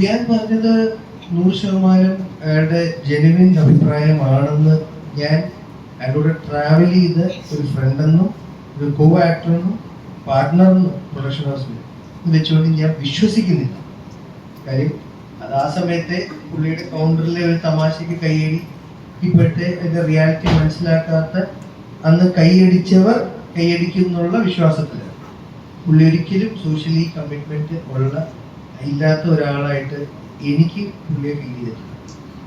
ധ്യാൻ പറഞ്ഞത് നൂറ് ശതമാനം അയാളുടെ ജെനുവിൻ അഭിപ്രായമാണെന്ന് ഞാൻ അയാളോട് ട്രാവൽ ചെയ്ത് ഒരു ഫ്രണ്ടെന്നും ഒരു കോ ആക്ടറെന്നും പാർട്ട്ണറെന്നും പ്രൊഡക്ഷൻ ഹൗസിൽ വെച്ചുകൊണ്ട് ഞാൻ വിശ്വസിക്കുന്നില്ല. കാര്യം അത് ആ സമയത്തെ പുള്ളിയുടെ കൗണ്ടറിലെ ഒരു തമാശയ്ക്ക് കൈയടി ഇപ്പോഴത്തെ അതിന്റെ റിയാലിറ്റി മനസ്സിലാക്കാത്ത അന്ന് കൈയടിച്ചവർ കൈയടിക്കുന്നുള്ള വിശ്വാസത്തിലാണ്. പുള്ളി ഒരിക്കലും സോഷ്യലി കമ്മിറ്റ്മെന്റ് ഉള്ള ഇല്ലാത്ത ഒരാളായിട്ട് എനിക്ക് പുള്ളിയെ ഫീൽ ചെയ്തിട്ടുണ്ട്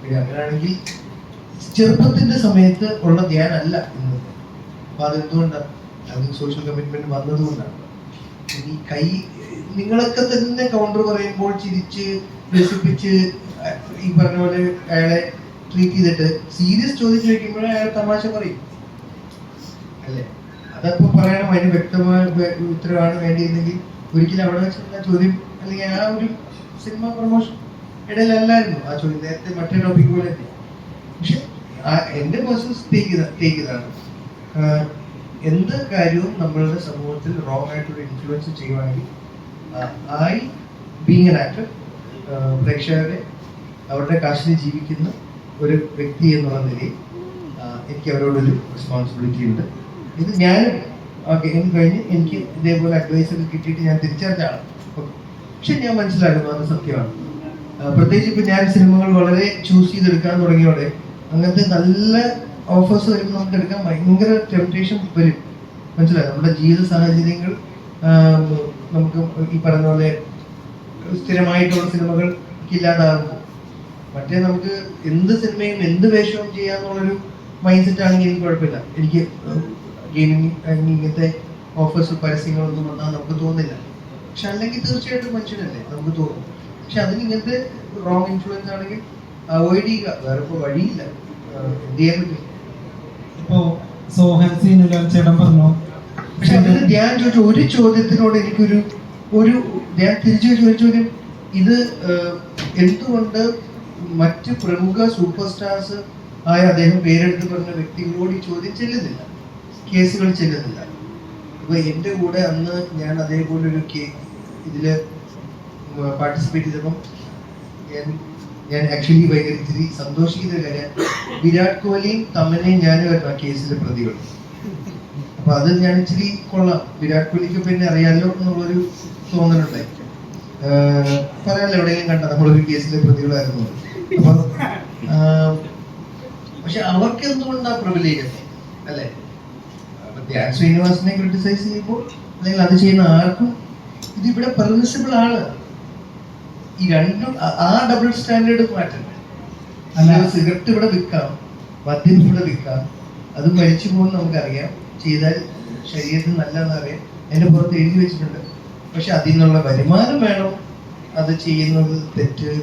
പിന്നെ അങ്ങനെയാണെങ്കിൽ ചെറുപ്പത്തിന്റെ സമയത്ത് ഉള്ള ധ്യാനല്ല ഇന്നത്തെ അപ്പൊ അതെന്തുകൊണ്ടാണ് അത് സോഷ്യൽ കമ്മിറ്റ്മെന്റ് വന്നതുകൊണ്ടാണ്. ഈ കൈ നിങ്ങളൊക്കെ തന്നെ കൗണ്ടർ പറയുമ്പോൾ ചിരിച്ച് രസിപ്പിച്ച് ഈ പറഞ്ഞ പോലെ അയാളെ ട്രീറ്റ് ചെയ്തിട്ട് സീരിയസ് ചോദിച്ചു വെക്കുമ്പോഴേ അയാൾ തമാശ പറയും. അല്ലേ? അതപ്പോ പറയണം. അതിന് വ്യക്തമായ ഉത്തരവാണ് വേണ്ടിയിരുന്നെങ്കിൽ ഒരിക്കലും അവിടെ വെച്ച് ചോദ്യം അല്ലെങ്കിൽ ആ ഒരു സിനിമ പ്രൊമോഷൻ ഇടയിലല്ലായിരുന്നു. ആ ചോദ്യം നേരത്തെ മറ്റേ ടോപ്പിക് പോലെ തന്നെ. പക്ഷെ ആ എന്റെ പേഴ്സണൽ ടേക്ക് ഇതാണ്. എന്ത് കാര്യവും നമ്മളുടെ സമൂഹത്തിൽ റോങ് ആയിട്ടുള്ള ഇൻഫ്ലുവൻസ് ചെയ്യുവാണെങ്കിൽ ഐ ബീങ് എൻ ആക്ടർ പ്രേക്ഷകരെ അവരുടെ കാശിന് ജീവിക്കുന്ന ഒരു വ്യക്തി എന്നുള്ള നിലയിൽ എനിക്ക് അവരോടൊരു റെസ്പോൺസിബിലിറ്റി ഉണ്ട്. ഇത് ഞാനും ഓക്കെ എന്ന് കഴിഞ്ഞ് എനിക്ക് ഇതേപോലെ അഡ്വൈസ് ഒക്കെ കിട്ടിയിട്ട് ഞാൻ തിരിച്ചറിഞ്ഞാണ്. പക്ഷെ ഞാൻ മനസ്സിലാക്കുന്നു അത് സത്യമാണ്. പ്രത്യേകിച്ച് ഇപ്പൊ ഞാൻ സിനിമകൾ വളരെ ചൂസ് ചെയ്തെടുക്കാൻ തുടങ്ങിയോടെ അങ്ങനത്തെ നല്ല ഓഫേഴ്സ് വരുമ്പോൾ നമുക്ക് എടുക്കാൻ ഭയങ്കര ടെംപ്റ്റേഷൻ വരും. മനസ്സിലായി? നമ്മുടെ ജീവിത സാഹചര്യങ്ങൾ നമുക്ക് ഈ പറഞ്ഞ പോലെ സ്ഥിരമായിട്ടുള്ള സിനിമകൾ ഇല്ലാതാകുമ്പോൾ. മറ്റേ നമുക്ക് എന്ത് സിനിമയും എന്ത് വേഷവും ചെയ്യാന്നുള്ളൊരു മൈൻഡ് സെറ്റ് ആണെങ്കിൽ എനിക്ക് കുഴപ്പമില്ല. എനിക്ക് ഗെയിമിങ് ഇങ്ങനത്തെ ഓഫേഴ്സ് പരസ്യങ്ങളൊന്നും വന്നാൽ നമുക്ക് തോന്നില്ല. പക്ഷെ അല്ലെങ്കിൽ തീർച്ചയായിട്ടും മനുഷ്യനല്ലേ നമുക്ക് തോന്നും. പക്ഷെ അതിന് ഇങ്ങനത്തെ റോങ് ഇൻഫ്ലുവൻസ് ആണെങ്കിൽ അവോയ്ഡ് ചെയ്യുക. വേറെ ഇപ്പോൾ വഴിയില്ല. എന്ത് ചെയ്യാൻ പറ്റും? ഇപ്പോ സോഹൻ സീനുലാൽ ചേട്ടൻ പറഞ്ഞു? പക്ഷെ അതിന് ധ്യാൻ ചോദിച്ച ഒരു ചോദ്യത്തിനോട് എനിക്കൊരു ഒരു ധ്യാൻ തിരിച്ചു ചോദിച്ച ചോദ്യം ഇത് എന്തുകൊണ്ട് മറ്റ് പ്രമുഖ സൂപ്പർ സ്റ്റാർസ് ആയ അദ്ദേഹം പേരെടുത്ത് പറഞ്ഞ വ്യക്തികളോട് ഈ ചോദ്യം ചെല്ലുന്നില്ല? കേസുകൾ ചെല്ലുന്നില്ല അപ്പൊ എന്റെ കൂടെ അന്ന് ഞാൻ അതേപോലെ ഒരു ഇതിൽ പാർട്ടിസിപ്പേറ്റ് ചെയ്തപ്പം ഞാൻ ആക്ച്വലി ഭയങ്കര ഇത്തിരി സന്തോഷിക്കുന്ന കാര്യം. വിരാട് കോഹ്ലിയും തമനെയും ഞാനും ആ കേസിലെ പ്രതികൾ. അപ്പൊ അത് ഞാൻ ഇച്ചിരി കൊള്ളാം. വിരാട് കോഹ്ലിക്ക് പിന്നെ അറിയാലോ എന്നുള്ളൊരു തോന്നലുണ്ടായി. പറയാനല്ലോ എവിടെയെങ്കിലും കണ്ട നമ്മളൊരു കേസിലെ പ്രതികളായിരുന്നു. അപ്പൊ പക്ഷെ അവർക്ക് എന്തുകൊണ്ടാണ് പ്രിവിലേജ് അല്ലേ? ധ്യാൻ ശ്രീനിവാസിനെ ക്രിട്ടിസൈസ് ചെയ്യുമ്പോൾ അല്ലെങ്കിൽ അത് ചെയ്യുന്ന ആർക്കും ഇത് ഇവിടെ പെർമിസിബിൾ ആണ്. ഈ രണ്ടും ആ- ഡബിൾ സ്റ്റാൻഡേർഡ് മാറ്റണ്ടേ. അല്ലാതെ സിഗരറ്റ് ഇവിടെ വിൽക്കാം മദ്യം ഇവിടെ വിൽക്കാം അത് മരിച്ചു പോകുമെന്ന് നമുക്കറിയാം. ചെയ്താൽ ശരീരത്തിന് നല്ലതെന്ന് അറിയാം. അതിന്റെ പുറത്ത് എഴുതി വെച്ചിട്ടുണ്ട്. പക്ഷെ അതിൽ നിന്നുള്ള വരുമാനം വേണം. അത് ചെയ്യുന്നത് തെറ്റ്.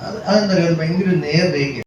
അത് അതെന്താ പറയുക? അത് ഭയങ്കര നേർരേഖ